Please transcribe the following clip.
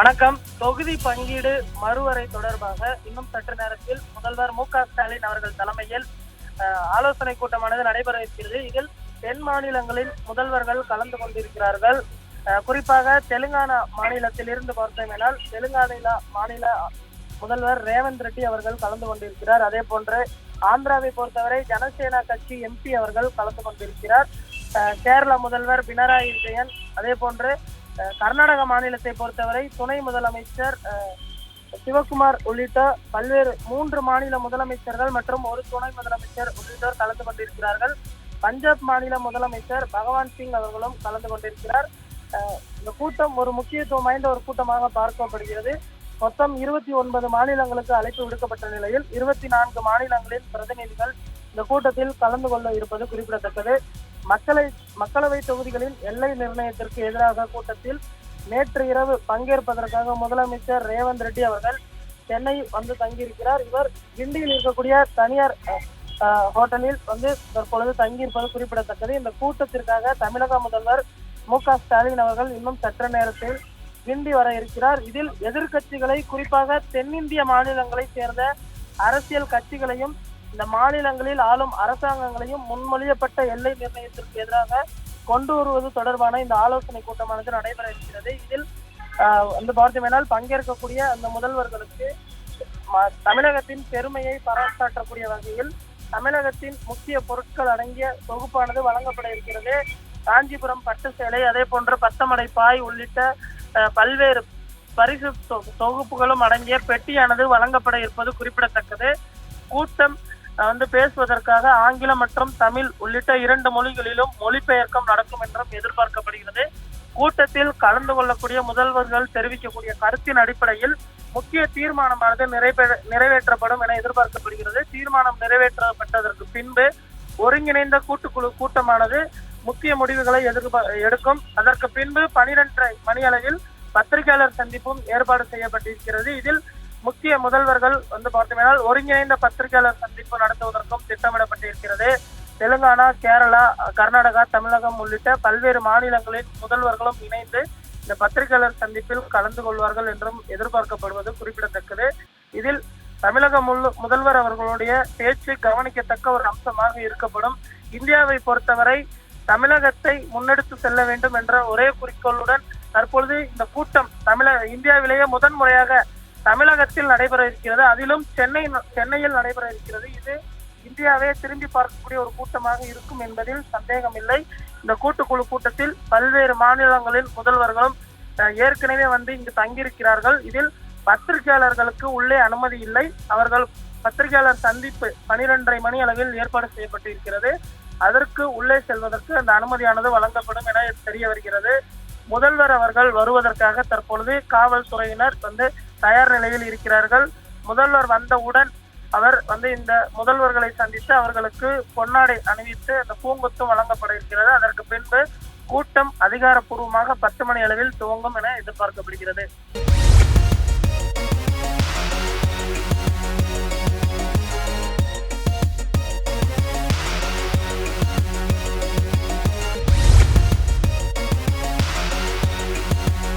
வணக்கம். தொகுதி பங்கீடு மறுவரை தொடர்பாக இன்னும் சற்று நேரத்தில் முதல்வர் மு க ஸ்டாலின் அவர்கள் தலைமையில் ஆலோசனை கூட்டமானது நடைபெற இருக்கிறது. இதில் தென் மாநிலங்களின் முதல்வர்கள் கலந்து கொண்டிருக்கிறார்கள். குறிப்பாக தெலுங்கானா மாநிலத்தில் இருந்து பார்த்தோமேனால் தெலுங்கானா மாநில முதல்வர் ரேவந்த் ரெட்டி அவர்கள் கலந்து கொண்டிருக்கிறார். அதே போன்று ஆந்திராவை பொறுத்தவரை ஜனசேனா கட்சி எம்பி அவர்கள் கலந்து கொண்டிருக்கிறார். கேரள முதல்வர் பினராயி விஜயன் அதே போன்று கர்நாடக மாநிலத்தை பொறுத்தவரை துணை முதலமைச்சர் சிவகுமார் உள்ளிட்ட பல்வேறு மூன்று மாநில முதலமைச்சர்கள் மற்றும் ஒரு துணை முதலமைச்சர் உள்ளிட்டோர் கலந்து கொண்டிருக்கிறார்கள். பஞ்சாப் மாநில முதலமைச்சர் பகவான் சிங் அவர்களும் கலந்து கொண்டிருக்கிறார். இந்த கூட்டம் ஒரு முக்கியத்துவம் வாய்ந்த ஒரு கூட்டமாக பார்க்கப்படுகிறது. மொத்தம் இருபத்தி ஒன்பது மாநிலங்களுக்கு அழைப்பு விடுக்கப்பட்ட நிலையில் இருபத்தி நான்கு மாநிலங்களின் பிரதிநிதிகள் இந்த கூட்டத்தில் கலந்து கொள்ள இருப்பது குறிப்பிடத்தக்கது. மக்களை மக்களவை தொகுதிகளின் எல்லை நிர்ணயத்திற்கு எதிராக கூட்டத்தில் நேற்று இரவு பங்கேற்பதற்காக முதலமைச்சர் ரேவந்த் ரெட்டி அவர்கள் சென்னை வந்து தங்கியிருக்கிறார். இவர் கிண்டியில் இருக்கக்கூடிய தனியார் ஹோட்டலில் வந்து தற்பொழுது தங்கியிருப்பது குறிப்பிடத்தக்கது. இந்த கூட்டத்திற்காக தமிழக முதல்வர் மு க ஸ்டாலின் அவர்கள் இன்னும் சற்று நேரத்தில் கிண்டி வர இருக்கிறார். இதில் எதிர்க்கட்சிகளை குறிப்பாக தென்னிந்திய மாநிலங்களை சேர்ந்த அரசியல் கட்சிகளையும் இந்த மாநிலங்களில் ஆளும் அரசாங்கங்களையும் முன்மொழியப்பட்ட எல்லை நிர்ணயத்திற்கு எதிராக கொண்டு வருவது தொடர்பான இந்த ஆலோசனை கூட்டமானது நடைபெற இருக்கிறது. இதில் வந்து பார்த்தோமேனால் பங்கேற்கக்கூடிய அந்த முதல்வர்களுக்கு ம- தமிழகத்தின் பெருமையை பாராட்டக்கூடிய வகையில் தமிழகத்தின் முக்கிய பொருட்கள் அடங்கிய தொகுப்பானது வழங்கப்பட இருக்கிறது. காஞ்சிபுரம் பட்டு சேலை அதே போன்று பத்தமடை பாய் உள்ளிட்ட பல்வேறு பரிசு தொகுப்புகளும் அடங்கிய பெட்டியானது வழங்கப்பட இருப்பது குறிப்பிடத்தக்கது. கூட்டம் வந்து பேசுவதற்காக ஆங்கிலம் மற்றும் தமிழ் உள்ளிட்ட இரண்டு மொழிகளிலும் மொழிபெயர்க்கம் நடக்கும் என்றும் எதிர்பார்க்கப்படுகிறது. கூட்டத்தில் கலந்து கொள்ளக்கூடிய முதல்வர்கள் தெரிவிக்கக்கூடிய கருத்தின் அடிப்படையில் முக்கிய தீர்மானமானது நிறைவேற நிறைவேற்றப்படும் என எதிர்பார்க்கப்படுகிறது. தீர்மானம் நிறைவேற்றப்பட்டதற்கு பின்பு ஒருங்கிணைந்த கூட்டுக்குழு கூட்டமானது முக்கிய முடிவுகளை எதிர்பா எடுக்கும். அதற்கு பின்பு பனிரெண்டரை மணி அளவில் பத்திரிகையாளர் சந்திப்பும் ஏற்பாடு செய்யப்பட்டிருக்கிறது. இதில் முக்கிய முதல்வர்கள் வந்து பார்த்தோம்னால் ஒருங்கிணைந்த பத்திரிகையாளர் சந்திப்பு நடத்துவதற்கும் திட்டமிடப்பட்டிருக்கிறது. தெலுங்கானா கேரளா கர்நாடகா தமிழகம் உள்ளிட்ட பல்வேறு மாநிலங்களின் முதல்வர்களும் இணைந்து இந்த பத்திரிகையாளர் சந்திப்பில் கலந்து கொள்வார்கள் என்றும் எதிர்பார்க்கப்படுவது குறிப்பிடத்தக்கது. இதில் தமிழக முதல்வர் அவர்களுடைய பேச்சு கவனிக்கத்தக்க ஒரு அம்சமாக இருக்கப்படும். இந்தியாவை பொறுத்தவரை தமிழகத்தை முன்னெடுத்து செல்ல வேண்டும் என்ற ஒரே குறிக்கோளுடன் தற்பொழுது இந்த கூட்டம் தமிழக இந்தியாவிலேயே முதன் முறையாக தமிழகத்தில் நடைபெற இருக்கிறது. அதிலும் சென்னை சென்னையில் நடைபெற இருக்கிறது. இது இந்தியாவே திரும்பி பார்க்கக்கூடிய ஒரு கூட்டமாக இருக்கும் என்பதில் சந்தேகமில்லை. இந்த கூட்டுக்குழு கூட்டத்தில் பல்வேறு மாநிலங்களின் முதல்வர்களும் ஏற்கனவே வந்து இங்கு தங்கியிருக்கிறார்கள். இதில் பத்திரிகையாளர்களுக்கு உள்ளே அனுமதி இல்லை. அவர்கள் பத்திரிகையாளர் சந்திப்பு பனிரெண்டரை மணி அளவில் ஏற்பாடு செய்யப்பட்டிருக்கிறது. அதற்கு உள்ளே செல்வதற்கு அந்த அனுமதியானது வழங்கப்படும் என தெரிய வருகிறது. முதல்வர் அவர்கள் வருவதற்காக தற்பொழுது காவல்துறையினர் வந்து தயார் நிலையில் இருக்கிறார்கள். முதல்வர் வந்தவுடன் அவர் வந்து இந்த முதல்வர்களை சந்தித்து அவர்களுக்கு பொன்னாடை அணிவித்து அந்த பூங்கொத்தும் வழங்கப்பட இருக்கிறது அதற்கு பின்பு கூட்டம் அதிகாரப்பூர்வமாக பத்து மணி அளவில் துவங்கும் என எதிர்பார்க்கப்படுகிறது.